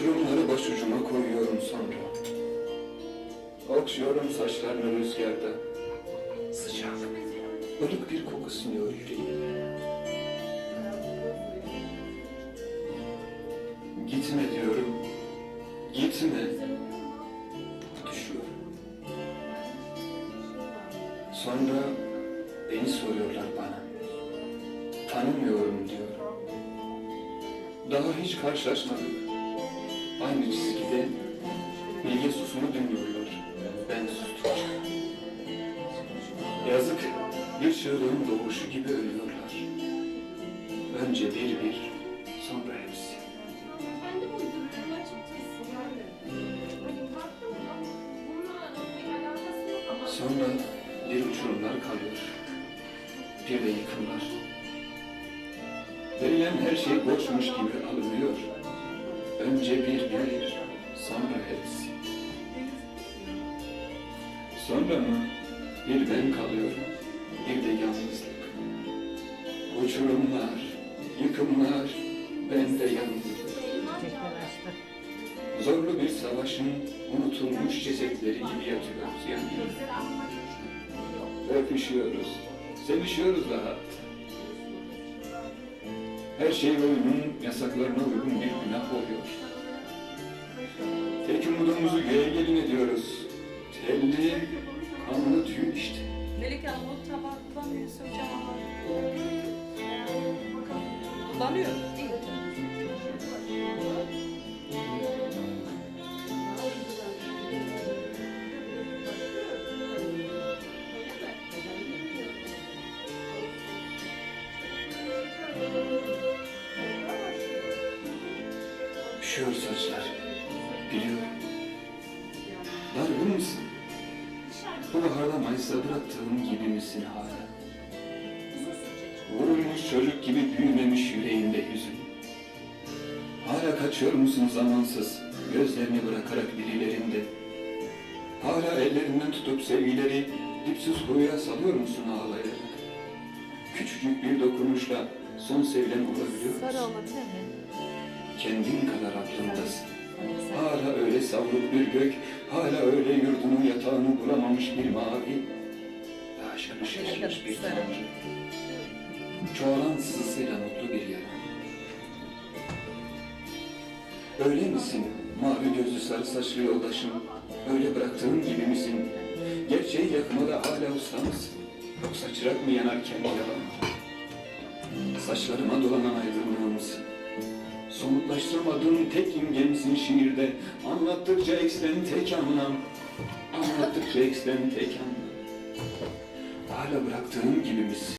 Uçurumları başucuma koyuyorum sonra. Okşuyorum saçlarını rüzgarda. Sıcak, ılık bir koku siniyor yüreğime. Gitme diyorum, gitme. Düşüyorum. Sonra beni soruyorlar bana. Tanımıyorum diyorum. Daha hiç karşılaşmadık Aynı çizgide bilge susunu dinliyorlar. Ben sustum. Yazık bir çığlığın doğuşu gibi ölüyorlar. Önce bir bir, sonra hepsi. Hani Sonra bir uçurumlar kalıyor. Bir de yıkımlar. Verilen her şey boşmuş gibi alınıyor. Önce bir bir, sonra hepsi. Sonra mı bir ben kalıyorum, bir de yalnızlık. Uçurumlar, yıkımlar, ben de yalnızlık. Zorlu bir savaşın unutulmuş cesetleri gibi yatıyoruz yan yana. Öpüşüyoruz, sevişiyoruz daha. Her şey oyunun yasaklarına uygun bir günah oluyor. Tek umudumuzu göğe gelin ediyoruz. Telli, kanlı tüy işte. Melek Hanım o tabağı kullanmıyorsa hocam ama. Kullanıyor? Üşüyor saçlar, biliyorum. Dargın mısın? Bu baharda Mayıs'ta bıraktığım gibi misin hala? Vurulmuş çocuk gibi büyümemiş yüreğinde hüzün. Hala kaçıyor musun zamansız, gözlerini bırakarak birilerinde? Hala ellerinden tutup sevgileri dipsiz kuyuya salıyor musun ağlayarak? Küçücük bir dokunuşla son sevilen olabiliyor musun? Kendin kadar aklımdasın. Hala öyle savruk bir gök, hala öyle yurdunun yatağını bulamamış bir mavi, daha şaşırmış bir tanrı. Çoğalan sızısıyla mutlu bir yara. Öyle misin mavi gözlü sarı saçlı yoldaşım? Öyle bıraktığın gibi misin? Gerçeği yakmada hala usta mısın? Yoksa çırak mı yanarken yalan? Saçlarıma dolanan aydınlığı mısın? Somutlaştıramadığım tek imgemsin şiirde Anlattıkça ekslen tek anlam Anlattıkça ekslen tek anlam Hala bıraktığım gibi misin?